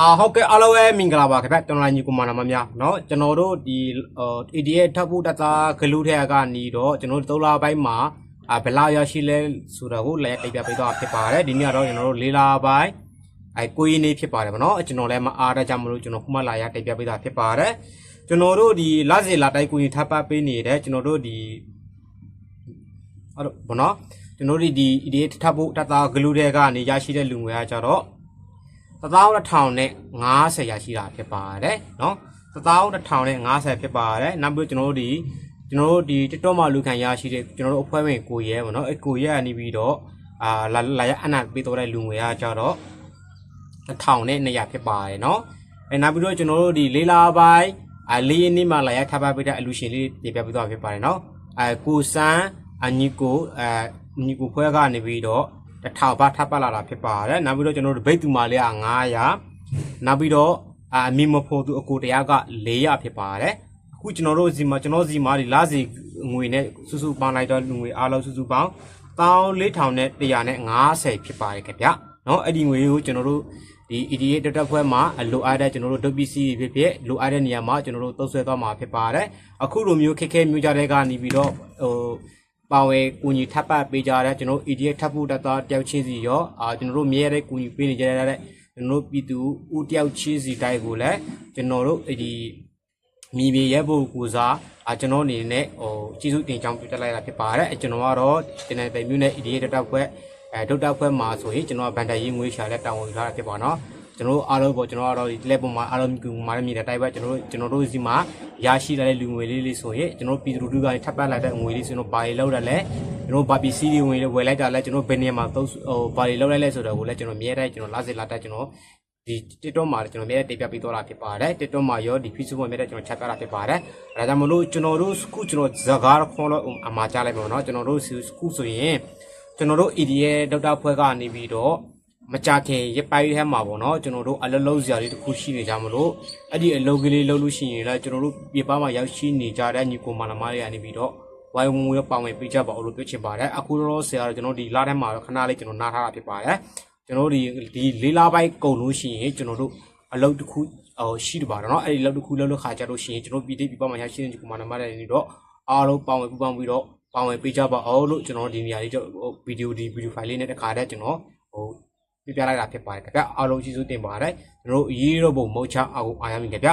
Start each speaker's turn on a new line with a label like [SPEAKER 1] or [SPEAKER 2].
[SPEAKER 1] အာဟုတ်ကဲ့အားလုံးပဲမင်္ဂလာပါခင်ဗျကျွန်တော်လာညီကိုမာနာမများเนาะကျွန်တော်တို့ဒီဟို ADA ထပ်ဖို့တသားဂလူထဲကနေတော့ကျွန်တော်တို့၃လပိုင်းမှာအာဘယ်လောက်ရရှိလဲဆိုတော့ကိုလည်းတိတ်ပြပေးတော့ဖြစ်ပါတယ်ဒီနေ့ကတော့ကျွန်တော်တို့၄လပိုင်းအဲကိုရင်းနေဖြစ်ပါတယ်ဗောနော်ကျွန်တော်လည်းမအားရကြမလို့ကျွန်တော်ခုမှလာရတိတ်ပြပေးတာဖြစ်ပါတယ်ကျွန်တော်တို့ဒီလစီလာတိုင်းကိုရင်ထပ်ပပေးနေတဲ့ကျွန်တော်တို့ဒီအဲ့တော့ဗောနော်ကျွန်တော်တို့ဒီ ADA ထပ်ဖို့တသားဂလူထဲကနေရရှိတဲ့လူငွေကကြတော့ 11000နဲ့50ရရှိတာဖြစ်ပါတယ်เนาะ11000နဲ့50ဖြစ်ပါတယ်နောက်ပြီးကျွန်တော်တို့ဒီကျွန်တော်တို့ဒီ TikTok မှာလူခံရရှိတဲ့ကျွန်တော်တို့အဖွဲ့ဝင်ကိုရဲပေါ့เนาะအဲကိုရဲကနေပြီးတော့အာလာလာရအနာပေးတော့တဲ့လူငွေကကြတော့1000နဲ့200ဖြစ်ပါတယ်เนาะအဲနောက်ပြီးတော့ကျွန်တော်တို့ဒီလေးလာပိုင်းအလေးနေ့မှာလာရထပ်ပါပေးတဲ့အလူရှင်လေးပြပြပေးတော့ဖြစ်ပါတယ်เนาะအဲကိုစန်းအညီကိုအဲညီကိုဖွဲကနေပြီးတော့ တစ်ထောင်ပါထပ်ပတ်လာတာဖြစ်ပါတယ်နောက်ပြီးတော့ကျွန်တော်တို့ဗိတ်သူမာလေးက900နောက်ပြီးတော့အာအမီမဖို့သူအကိုတရားက400ဖြစ်ပါတယ်အခုကျွန်တော်တို့စီမှာကျွန်တော်စီမှာဒီလစီငွေနဲ့စုစုပေါင်းလိုက်တော့လူငွေအားလုံးစုစုပေါင်း14000နဲ့100နဲ့50ဖြစ်ပါတယ်ခင်ဗျเนาะအဲ့ဒီငွေကိုကျွန်တော်တို့ဒီ EDA တက်တက်ခွဲမှာအလိုအားတဲ့ကျွန်တော်တို့ WPC ဖြစ်ဖြစ်လိုအားတဲ့နေရာမှာကျွန်တော်တို့သုံးဆွဲသွားမှာဖြစ်ပါတယ်အခုလိုမျိုးခက်ခဲမျိုးကြတဲ့ကနေပြီးတော့ဟို ပါဝဲကူညီထပ်ပတ်ပေးကြတဲ့ကျွန်တော် EDF ထပ်ဖို့တသားတယောက်ချင်းစီရောအာကျွန်တော်တို့မြဲတဲ့ကူညီပေးနေကြတဲ့ကျွန်တော်တို့ပြည်သူဦးတယောက်ချင်းစီတိုင်းကိုလည်းကျွန်တော်တို့ဒီမိမိရဲဖို့ကိုစားအာကျွန်တော်အနေနဲ့ဟိုကျေးဇူးတင်ကြောင်းပြတက်လိုက်တာဖြစ်ပါတယ်အဲကျွန်တော်ကတော့တင်တဲ့ပြည်မျိုးနဲ့ EDF တက်တက်ခွဲအဲဒုတ်တက်ခွဲမှာဆိုရင်ကျွန်တော်ဗန်တရေးငွေရှာလက်တောင်းဝင်ထားတာဖြစ်ပါတော့ ကျွန်တော်တို့အားလုံးပေါ့ကျွန်တော်ကတော့ဒီလက်ပေါ်မှာအားလုံးကူမာရမြည်တဲ့တိုက်ပဲကျွန်တော်တို့ကျွန်တော်တို့စီမှာရရှိလာတဲ့လူငွေလေးလေးဆိုရင်ကျွန်တော်ပြည်သူလူထုကထပ်ပတ်လာတဲ့ငွေလေးဆိုတော့ဘာတွေလောက်တယ်လဲကျွန်တော်ဘာပစ္စည်းတွေဝင်ဝယ်လိုက်တာလဲကျွန်တော်ဘယ်နေရာမှာသုံးဟိုဘာတွေလောက်လိုက်လဲဆိုတော့ကိုလည်းကျွန်တော်မြဲတဲ့ကျွန်တော်လာစေလာတက်ကျွန်တော်ဒီ TikTok မှာကျွန်တော်မြဲတဲ့တင်ပြပေးတော့တာဖြစ်ပါတယ် TikTok မှာရောဒီ Facebook မှာမြဲတဲ့ကျွန်တော်ချက်ပြတာဖြစ်ပါတယ်အဲဒါကြောင့်မလို့ကျွန်တော်တို့ခုကျွန်တော်ဇကားခေါ်လို့အမှားကြားလိုက်ပါတော့ကျွန်တော်တို့ခုဆိုရင်ကျွန်တော်တို့ EDA ဒေါက်တာဖွဲ့ကနေပြီးတော့ မကြခင်ရပိုင်ထဲမှာပေါ့နော်ကျွန်တော်တို့အလုံးလုံးစရာလေးတစ်ခုရှိနေကြမလို့အဲ့ဒီအလုံးကလေးလုံးလို့ရှိရင်လည်းကျွန်တော်တို့ပြပမှာရောက်ရှိနေကြတဲ့ညီကိုမနမတွေကနေပြီးတော့ဝိုင်းဝန်းဝန်းပါဝင်ပေးကြပါဦးလို့ပြောချင်ပါတယ်အခုတော့ဆရာတို့ကျွန်တော်ဒီလာထဲမှာခဏလေးကျွန်တော်နားထားတာဖြစ်ပါတယ်ကျွန်တော်တို့ဒီဒီလေးလားပိုင်းကုန်လို့ရှိရင်ကျွန်တော်တို့အလုံးတစ်ခုဟိုရှိတပါတော့เนาะအဲ့ဒီအလုံးတစ်ခုလုံးလို့ခါကြလို့ရှိရင်ကျွန်တော်ပြည်တိပြပမှာရောက်ရှိတဲ့ညီကိုမနမတွေနေတော့အားလုံးပါဝင်ပူးပေါင်းပြီးတော့ပါဝင်ပေးကြပါအောင်လို့ကျွန်တော်ဒီနေရာလေးဗီဒီယိုဒီဗီဒီယိုဖိုင်လေးနဲ့တခါတည်းကျွန်တော်ဟို ပြပြလိုက်တာဖြစ်ပါတယ်ခင်ဗျအားလုံးကျေးဇူးတင်ပါတယ်ကျွန်တော်တို့ရေးတော့ဘုံမုတ်ချအောင်အားရမင်ခင်ဗျ